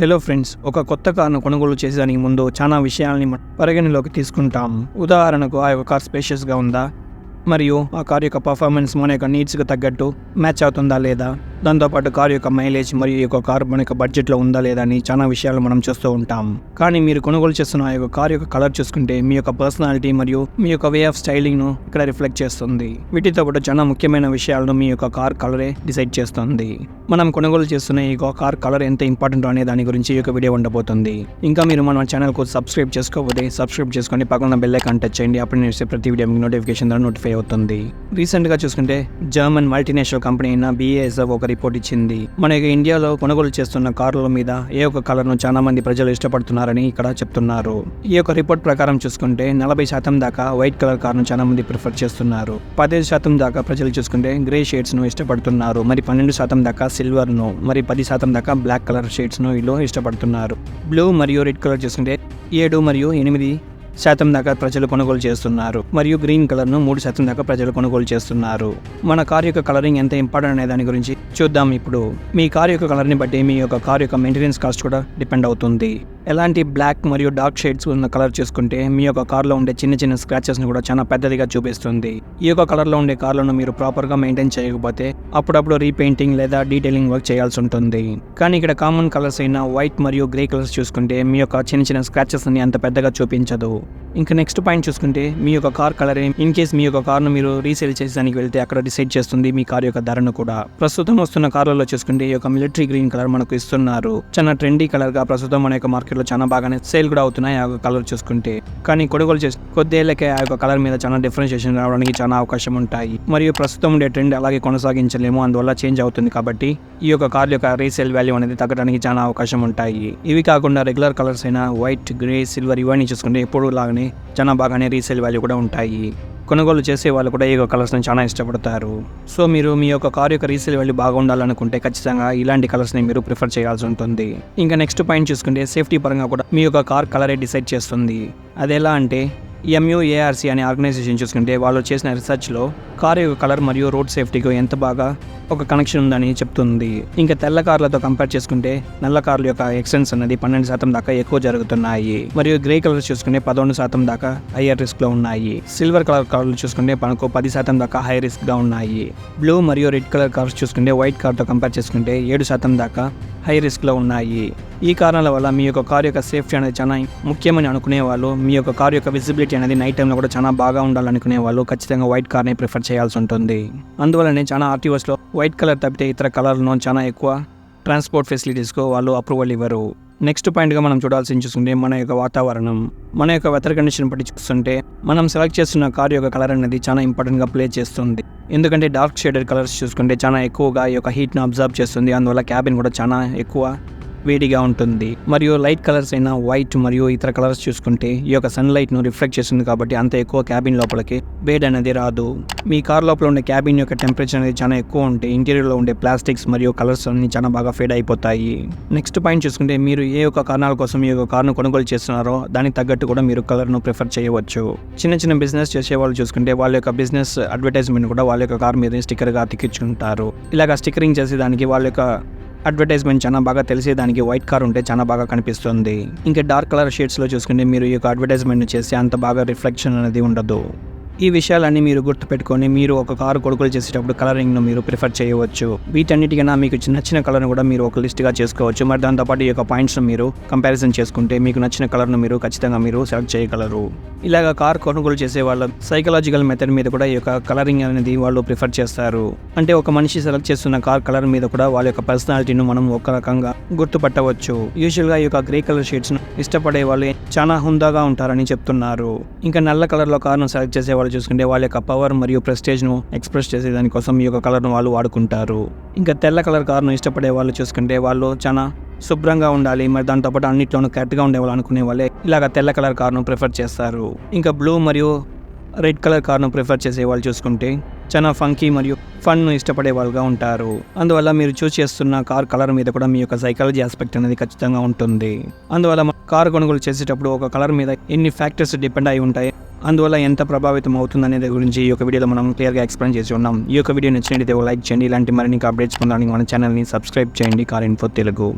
Hello friends ఒక కొత్త కార్ను కొనుగోలు చేసేదానికి ముందు చాలా విషయాల్ని పరిగణలోకి తీసుకుంటాం. ఉదాహరణకు ఆ యొక్క కార్ స్పేషియస్గా ఉందా? మరియు ఆ కార్ యొక్క పర్ఫార్మెన్స్ మన యొక్క నీడ్స్కి తగ్గట్టు మ్యాచ్ అవుతుందా లేదా? దాంతోపాటు కారు యొక్క మైలేజ్ మరియు ఈ యొక్క కార్ మన యొక్క బడ్జెట్లో ఉందా లేదా అని చాలా విషయాలు మనం చూస్తూ ఉంటాం. కానీ మీరు కొనుగోలు చేస్తున్న ఆ యొక్క కార్ యొక్క కలర్ చూసుకుంటే మీ యొక్క పర్సనాలిటీ మరియు మీ యొక్క వే ఆఫ్ స్టైలింగ్ను ఇక్కడ రిఫ్లెక్ట్ చేస్తుంది. వీటితో పాటు చాలా ముఖ్యమైన విషయాలను మీ యొక్క కార్ కలరే డిసైడ్ చేస్తుంది. మనం కొనుగోలు చేస్తున్న ఈ యొక్క కార్ కలర్ ఎంత ఇంపార్టెంట్ అనే దాని గురించి ఈ యొక్క వీడియో ఉండబోతుంది. ఇంకా మీరు మన ఛానల్కు సబ్స్క్రైబ్ చేసుకోకపోతే సబ్స్క్రైబ్ చేసుకొని పక్కన బెల్ ఐకాన్ టచ్ చేయండి. అప్పుడు నేను చేసే ప్రతి వీడియో మీకు నోటిఫికేషన్ ద్వారా నోటిఫై అవుతుంది. రీసెంట్గా చూసుకుంటే జర్మన్ మల్టీనేషనల్ కంపెనీ అయిన బీఏఎస్ఎఫ్ ఒక రిపోర్ట్ ఇచ్చింది మన ఇండియాలో కొనుగోలు చేస్తున్న కార్ల మీద ఏ ఒక్క కలర్ను చాలా మంది ప్రజలు ఇష్టపడుతున్నారని ఇక్కడ చెప్తున్నారు. ఈ యొక్క రిపోర్ట్ ప్రకారం చూసుకుంటే నలభై శాతం దాకా వైట్ కలర్ కార్ను చాలా మంది ప్రిఫర్ చేస్తున్నారు. పదిహేను శాతం దాకా ప్రజలు చూసుకుంటే గ్రే షేడ్స్ను ఇష్టపడుతున్నారు. మరి పన్నెండు శాతం దాకా సిల్వర్ను మరి పది శాతం దాకా బ్లాక్ కలర్ షేడ్స్ను వీళ్ళు ఇష్టపడుతున్నారు. బ్లూ మరియు రెడ్ కలర్ చూసుకుంటే ఏడు మరియు ఎనిమిది శాతం దాకా ప్రజలు కొనుగోలు చేస్తున్నారు. మరియు గ్రీన్ కలర్ను మూడు శాతం దాకా ప్రజలు కొనుగోలు చేస్తున్నారు. మన కార్ యొక్క కలరింగ్ ఎంత ఇంపార్టెంట్ అనే దాని గురించి చూద్దాం ఇప్పుడు. మీ కార్ యొక్క కలర్ని బట్టి మీ యొక్క కార్ యొక్క మెయింటెనెన్స్ కాస్ట్ కూడా డిపెండ్ అవుతుంది. ఎలాంటి బ్లాక్ మరియు డార్క్ షేడ్స్ ఉన్న కలర్ చూసుకుంటే మీ యొక్క కార్లో ఉండే చిన్న చిన్న స్క్రాచెస్ని కూడా చాలా పెద్దదిగా చూపిస్తుంది. ఈ యొక్క కలర్లో ఉండే కార్లను మీరు ప్రాపర్గా మెయింటైన్ చేయకపోతే అప్పుడప్పుడు రీపెయింటింగ్ లేదా డీటెయిలింగ్ వర్క్ చేయాల్సి ఉంటుంది. కానీ ఇక్కడ కామన్ కలర్స్ అయిన వైట్ మరియు గ్రే కలర్స్ చూసుకుంటే మీ యొక్క చిన్న చిన్న స్క్రాచెస్ని అంత పెద్దగా చూపించదు. ఇంకా నెక్స్ట్ పాయింట్ చూసుకుంటే మీ యొక్క కార్ కలర్ ఇన్ కేస్ మీ యొక్క కార్ను మీరు రీసేల్ చేసేదానికి వెళ్తే అక్కడ డిసైడ్ చేస్తుంది మీ కార్ యొక్క ధరను కూడా. ప్రస్తుతం వస్తున్న కార్లలో చూసుకుంటే ఈ యొక్క మిలిటరీ గ్రీన్ కలర్ మనకు ఇస్తున్నారు. చాలా ట్రెండీ కలర్గా ప్రస్తుతం మన యొక్క మార్కెట్ మార్కెట్లో చాలా బాగానే సేల్ కూడా అవుతున్నాయి ఆ యొక్క కలర్ చూసుకుంటే. కానీ కొనుగోలు చేసి కొద్దేళ్ళకే ఆ యొక్క కలర్ మీద చాలా డిఫరెన్షియేషన్ రావడానికి చాలా అవకాశం ఉంటాయి. మరియు ప్రస్తుతం ఉండే ట్రెండ్ అలాగే కొనసాగించలేము అందువల్ల చేంజ్ అవుతుంది కాబట్టి ఈ యొక్క కార్ యొక్క రీసేల్ వాల్యూ అనేది తగ్గడానికి చాలా అవకాశం ఉంటాయి. ఇవి కాకుండా రెగ్యులర్ కలర్స్ అయిన వైట్ గ్రే సిల్వర్ ఇవన్నీ చూసుకుంటే ఎప్పుడు లాగానే చాలా బాగానే రీసేల్ వాల్యూ కూడా ఉంటాయి. కొనుగోలు చేసే వాళ్ళు కూడా ఈ యొక్క కలర్స్ని చాలా ఇష్టపడతారు. సో మీరు మీ యొక్క కార్ యొక్క రీసేల్ వెళ్ళి బాగుండాలనుకుంటే ఖచ్చితంగా ఇలాంటి కలర్స్ని మీరు ప్రిఫర్ చేయాల్సి ఉంటుంది. ఇంకా నెక్స్ట్ పాయింట్ చూసుకుంటే సేఫ్టీ పరంగా కూడా మీ యొక్క కార్ కలరే డిసైడ్ చేస్తుంది. అది ఎలా అంటే ఎంయూఏఆర్సీ అనే ఆర్గనైజేషన్ చూసుకుంటే వాళ్ళు చేసిన రీసెర్చ్లో కారు యొక్క కలర్ మరియు రోడ్ సేఫ్టీకి ఎంత బాగా ఒక కనెక్షన్ ఉందని చెప్తుంది. ఇంకా తెల్ల కార్లతో కంపేర్ చేసుకుంటే నల్ల కార్ల యొక్క ఎక్సెన్స్ అనేది పన్నెండు శాతం దాకా ఎక్కువ జరుగుతున్నాయి. మరియు గ్రే కలర్ చూసుకుంటే పదకొండు శాతం దాకా హయ్యర్ రిస్క్లో ఉన్నాయి. సిల్వర్ కలర్ కార్లు చూసుకుంటే మనకు పది శాతం దాకా హై రిస్క్గా ఉన్నాయి. బ్లూ మరియు రెడ్ కలర్ కార్స్ చూసుకుంటే వైట్ కార్తో కంపేర్ చేసుకుంటే ఏడు శాతం దాకా హై రిస్క్లో ఉన్నాయి. ఈ కారణాల వల్ల మీ యొక్క కార్ యొక్క సేఫ్టీ అనేది చాలా ముఖ్యమని అనుకునే వాళ్ళు మీ యొక్క కార్ యొక్క విజిబిలిటీ అనేది నైట్ టైంలో కూడా చాలా బాగా ఉండాలనుకునే వాళ్ళు ఖచ్చితంగా వైట్ కార్ని ప్రిఫర్ చేయాల్సి ఉంటుంది. అందువల్లనే చాలా ఆర్టీఓస్లో వైట్ కలర్ తప్పితే ఇతర కలర్లను చాలా ఎక్కువ ట్రాన్స్పోర్ట్ ఫెసిలిటీస్కు వాళ్ళు అప్రూవల్ ఇవ్వరు. నెక్స్ట్ పాయింట్గా మనం చూడాల్సి చూసుకుంటే మన యొక్క వాతావరణం. మన యొక్క వెదర్ కండిషన్ బట్టి చూస్తుంటే మనం సెలెక్ట్ చేస్తున్న కార్ యొక్క కలర్ అనేది చాలా ఇంపార్టెంట్గా ప్లే చేస్తుంది. ఎందుకంటే డార్క్ షేడెడ్ కలర్స్ చూసుకుంటే చాలా ఎక్కువగా ఈ యొక్క హీట్ను అబ్జర్వ్ చేస్తుంది. అందువల్ల క్యాబిన్ కూడా చాలా ఎక్కువ వేడిగా ఉంటుంది. మరియు లైట్ కలర్స్ అయిన వైట్ మరియు ఇతర కలర్స్ చూసుకుంటే ఈ యొక్క సన్లైట్ను రిఫ్లెక్ట్ చేస్తుంది కాబట్టి అంత ఎక్కువ క్యాబిన్ లోపలికి వేడి అనేది రాదు. మీ కార్ లోపల ఉండే క్యాబిన్ యొక్క టెంపరేచర్ అనేది చాలా ఎక్కువ ఉంటే ఇంటీరియర్లో ఉండే ప్లాస్టిక్స్ మరియు కలర్స్ అన్ని చాలా బాగా ఫేడ్ అయిపోతాయి. నెక్స్ట్ పాయింట్ చూసుకుంటే మీరు ఏ యొక్క కారణాల కోసం మీ యొక్క కార్ను కొనుగోలు చేస్తున్నారో దానికి తగ్గట్టు కూడా మీరు కలర్ను ప్రిఫర్ చేయవచ్చు. చిన్న చిన్న బిజినెస్ చేసే వాళ్ళు చూసుకుంటే వాళ్ళ యొక్క బిజినెస్ అడ్వర్టైజ్మెంట్ కూడా వాళ్ళ యొక్క కార్ మీద స్టిక్కర్గా అతికించుకుంటారు. ఇలాగ స్టిక్కరింగ్ చేసేదానికి వాళ్ళ యొక్క అడ్వర్టైజ్మెంట్ చాలా బాగా తెలిసేదానికి వైట్ కార్ ఉంటే చాలా బాగా కనిపిస్తుంది. ఇంకా డార్క్ కలర్ షేడ్స్లో చూసుకుంటే మీరు ఈ యొక్క అడ్వర్టైజ్మెంట్ చేస్తే అంత బాగా రిఫ్లెక్షన్ అనేది ఉండదు. ఈ విషయాలన్నీ మీరు గుర్తుపెట్టుకొని మీరు ఒక కారు కొనుగోలు చేసేటప్పుడు కలరింగ్ను మీరు ప్రిఫర్ చేయవచ్చు. వీటన్నిటికైనా మీకు నచ్చిన కలర్ను కూడా మీరు ఒక లిస్ట్గా చేసుకోవచ్చు. మరి దాంతోపాటు ఈ యొక్క పాయింట్స్ను మీరు కంపారిజన్ చేసుకుంటే మీకు నచ్చిన కలర్ను మీరు ఖచ్చితంగా మీరు సెలెక్ట్ చేయగలరు. ఇలాగ కార్ కొనుగోలు చేసే వాళ్ళ సైకలాజికల్ మెథడ్ మీద కూడా ఈ యొక్క కలరింగ్ అనేది వాళ్ళు ప్రిఫర్ చేస్తారు. అంటే ఒక మనిషి సెలెక్ట్ చేస్తున్న కార్ కలర్ మీద కూడా వాళ్ళ యొక్క పర్సనాలిటీను మనం ఒక రకంగా గుర్తుపట్టవచ్చు. యూజువల్గా ఈ యొక్క గ్రే కలర్ షేడ్స్ను ఇష్టపడే వాళ్ళు చాలా హుందాగా ఉంటారని చెప్తున్నారు. ఇంకా నల్ల కలర్లో కార్ను సెలెక్ట్ చేసే వాళ్ళు చూసుకుంటే వాళ్ళ యొక్క పవర్ మరియు ప్రెస్టేజ్ను ఎక్స్ప్రెస్ చేసే దానికోసం ఈ యొక్క కలర్ను వాళ్ళు వాడుకుంటారు. ఇంకా తెల్ల కలర్ కార్ను ఇష్టపడే వాళ్ళు చూసుకుంటే వాళ్ళు చాలా శుభ్రంగా ఉండాలి. మరి దాంతోపాటు అన్నిట్లోనూ కరెక్ట్గా ఉండేవాళ్ళు అనుకునే వాళ్ళే. ఇలాగ తెల్ల కలర్ కార్ను ప్రిఫర్ చేస్తారు. ఇంకా బ్లూ మరియు రెడ్ కలర్ కార్ను ప్రిఫర్ చేసే వాళ్ళు చూసుకుంటే చాలా ఫంకీ మరియు ఫన్ను ఇష్టపడే వాళ్ళుగా ఉంటారు. అందువల్ల మీరు చూస్ చేస్తున్న కార్ కలర్ మీద కూడా మీ యొక్క సైకాలజీ ఆస్పెక్ట్ అనేది ఖచ్చితంగా ఉంటుంది. అందువల్ల కార్ కొనుగోలు చేసేటప్పుడు ఒక కలర్ మీద ఎన్ని ఫ్యాక్టర్స్ డిపెండ్ అయి ఉంటాయి అందువల్ల ఎంత ప్రభావితం అవుతుంది అనేది గురించి ఈ యొక్క వీడియోలో మనం క్లియర్గా ఎక్స్ప్లెయిన్ చేసి ఉన్నాం. ఈ యొక్క వీడియో నచ్చినట్లయితే లైక్ చేయండి. ఇలాంటి మరిన్ని అప్డేట్స్ పొందడానికి మన ఛానల్ని సబ్స్క్రైబ్ చేయండి. Car info Telugu.